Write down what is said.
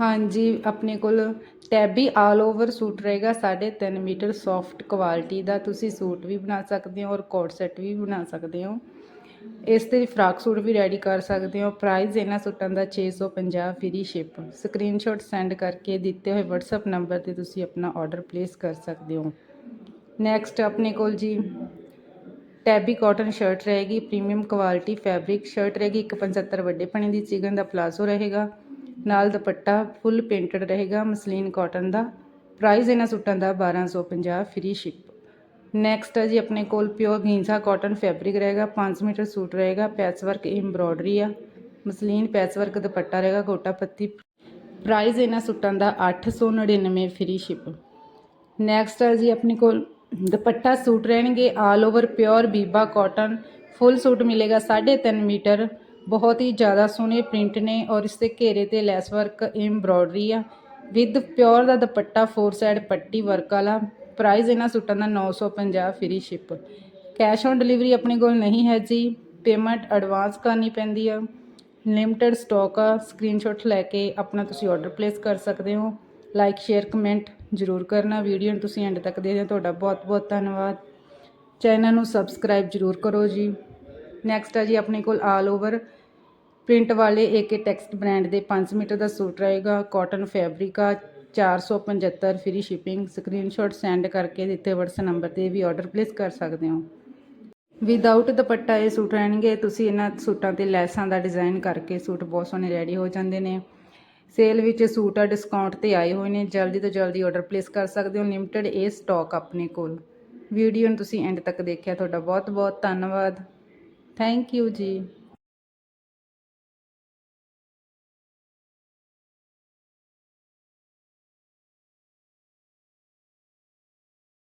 ਹਾਂਜੀ, ਆਪਣੇ ਕੋਲ ਟੈਬੀ ਆਲ ਓਵਰ ਸੂਟ ਰਹੇਗਾ 3.5 ਮੀਟਰ ਸੌਫਟ ਕੁਆਲਿਟੀ ਦਾ। ਤੁਸੀਂ ਸੂਟ ਵੀ ਬਣਾ ਸਕਦੇ ਹੋ ਔਰ ਕੋਟ ਸੈੱਟ ਵੀ ਬਣਾ ਸਕਦੇ ਹੋ। ਇਸ ਤੇ ਫਰਾਕ ਸੂਟ ਵੀ ਰੈਡੀ ਕਰ ਸਕਦੇ ਹੋ। ਪ੍ਰਾਈਸ ਇਹਨਾਂ ਸੂਟਾਂ ਦਾ 650 ਫ੍ਰੀ ਸ਼ਿਪ ਸਕਰੀਨਸ਼ਾਟ ਸੈਂਡ ਕਰਕੇ ਦਿੱਤੇ ਹੋਏ WhatsApp ਨੰਬਰ ਤੇ ਤੁਸੀਂ ਆਪਣਾ ਆਰਡਰ ਪਲੇਸ ਕਰ ਸਕਦੇ ਹੋ। ਨੈਕਸਟ ਆਪਣੇ ਕੋਲ ਜੀ ਟੈਬੀ ਕਾਟਨ ਸ਼ਰਟ ਰਹੇਗੀ। ਪ੍ਰੀਮੀਅਮ ਕੁਆਲਿਟੀ ਫੈਬਰਿਕ ਸ਼ਰਟ ਰਹੇਗੀ। 175 ਵੱਡੇ ਪਣੇ ਦੀ ਚਿਕਨ ਦਾ ਪਲਾਜ਼ੋ ਰਹੇਗਾ। ਨਾਲ ਦੁਪੱਟਾ ਫੁੱਲ ਪੇਂਟਡ ਰਹੇਗਾ ਮਸਲੀਨ ਕਾਟਨ ਦਾ। ਪ੍ਰਾਈਸ ਇਹਨਾਂ ਸੂਟਾਂ ਦਾ 1250 ਫ੍ਰੀ ਸ਼ਿਪ। ਨੈਕਸਟ ਹੈ ਜੀ, ਆਪਣੇ ਕੋਲ ਪਿਓਰ ਗੀਂਸਾ ਕਾਟਨ ਫੈਬਰਿਕ ਰਹੇਗਾ 5 ਮੀਟਰ ਸੂਟ ਰਹੇਗਾ ਪੈਚ ਵਰਕ ਐਮਬ੍ਰੋਇਡਰੀ ਆ। ਮਸਲੀਨ ਪੈਚ ਵਰਕ ਦੁਪੱਟਾ ਰਹੇਗਾ, ਗੋਟਾ ਪੱਤੀ। ਪ੍ਰਾਈਸ ਇਹਨਾਂ ਸੂਟਾਂ ਦਾ 899 ਫ੍ਰੀ ਸ਼ਿਪ। ਨੈਕਸਟ ਹੈ ਜੀ, ਆਪਣੇ ਕੋਲ ਦੁਪੱਟਾ ਸੂਟ ਰਹਿਣਗੇ, all over pure Biba cotton. Full suit ਮਿਲੇਗਾ 3.5 ਮੀਟਰ। ਬਹੁਤ ਹੀ ਜ਼ਿਆਦਾ ਸੋਹਣੇ ਪ੍ਰਿੰਟ ਨੇ ਔਰ ਇਸ ਤੇ ਘੇਰੇ ਤੇ ਲੈਸ ਵਰਕ ਐਮਬ੍ਰੋਇਡਰੀ ਆ। ਵਿਦ ਪਿਓਰ ਦਾ ਦੁਪੱਟਾ ਫੋਰ ਸਾਈਡ ਪੱਟੀ ਵਰਕ ਵਾਲਾ ਪ੍ਰਾਈਸ ਇਹਨਾਂ ਸੂਟਾਂ ਦਾ 950 free ship cash on delivery ਆਪਣੇ ਕੋਲ ਨਹੀਂ ਹੈ ਜੀ ਪੇਮੈਂਟ ਐਡਵਾਂਸ ਕਰਨੀ ਪੈਂਦੀ ਆ। ਲਿਮਟਿਡ ਸਟਾਕ ਆ ਸਕਰੀਨਸ਼ਾਟ ਲੈ ਕੇ ਆਪਣਾ ਤੁਸੀਂ ਆਰਡਰ ਪਲੇਸ ਕਰ ਸਕਦੇ ਹੋ। ਲਾਈਕ ਸ਼ੇਅਰ ਕਮੈਂਟ ਜ਼ਰੂਰ ਕਰਨਾ। ਵੀਡੀਓ ਨੂੰ ਤੁਸੀਂ ਐਂਡ ਤੱਕ ਦੇਖਦੇ ਹੋ। ਤੁਹਾਡਾ ਬਹੁਤ ਬਹੁਤ ਧੰਨਵਾਦ। ਚੈਨਲ ਨੂੰ ਸਬਸਕ੍ਰਾਈਬ ਜ਼ਰੂਰ ਕਰੋ ਜੀ। ਨੈਕਸਟ ਆ ਜੀ, ਆਪਣੇ ਕੋਲ ਆਲ ਓਵਰ ਪ੍ਰਿੰਟ ਵਾਲੇ ਏਕੇ ਟੈਕਸਟ ਬ੍ਰਾਂਡ ਦੇ 5 ਮੀਟਰ ਦਾ ਸੂਟ ਰਹੇਗਾ ਕਾਟਨ ਫੈਬਰਿਕ ਆ 475 ਫ੍ਰੀ ਸ਼ਿਪਿੰਗ ਸਕਰੀਨਸ਼ਾਟ ਸੈਂਡ ਕਰਕੇ ਦਿੱਤੇ WhatsApp ਨੰਬਰ ਤੇ ਵੀ ਆਰਡਰ ਪਲੇਸ ਕਰ ਸਕਦੇ ਹੋ। ਵਿਦਆਊਟ ਦੁਪੱਟਾ ਇਹ ਸੂਟ ਰਹਿਣਗੇ, ਤੁਸੀਂ ਇਹਨਾਂ ਸੂਟਾਂ ਤੇ ਲੈਸਾਂ ਦਾ ਡਿਜ਼ਾਈਨ ਕਰਕੇ ਸੂਟ ਬਹੁਤ ਸੋਹਣੇ ਰੈਡੀ ਹੋ ਜਾਂਦੇ ਨੇ। ਸੇਲ ਵਿੱਚ ਸੂਟ ਆ ਡਿਸਕਾਊਂਟ ਤੇ ਆਏ ਹੋਏ ਨੇ, ਜਲਦੀ ਤੋਂ ਜਲਦੀ ਆਰਡਰ ਪਲੇਸ ਕਰ ਸਕਦੇ ਹੋ ਲਿਮਟਿਡ ਇਹ ਸਟਾਕ ਆਪਣੇ ਕੋਲ। ਵੀਡੀਓ ਨੂੰ ਤੁਸੀਂ ਐਂਡ ਤੱਕ ਦੇਖਿਆ, ਤੁਹਾਡਾ ਬਹੁਤ ਬਹੁਤ ਧੰਨਵਾਦ। ਥੈਂਕ ਯੂ ਜੀ।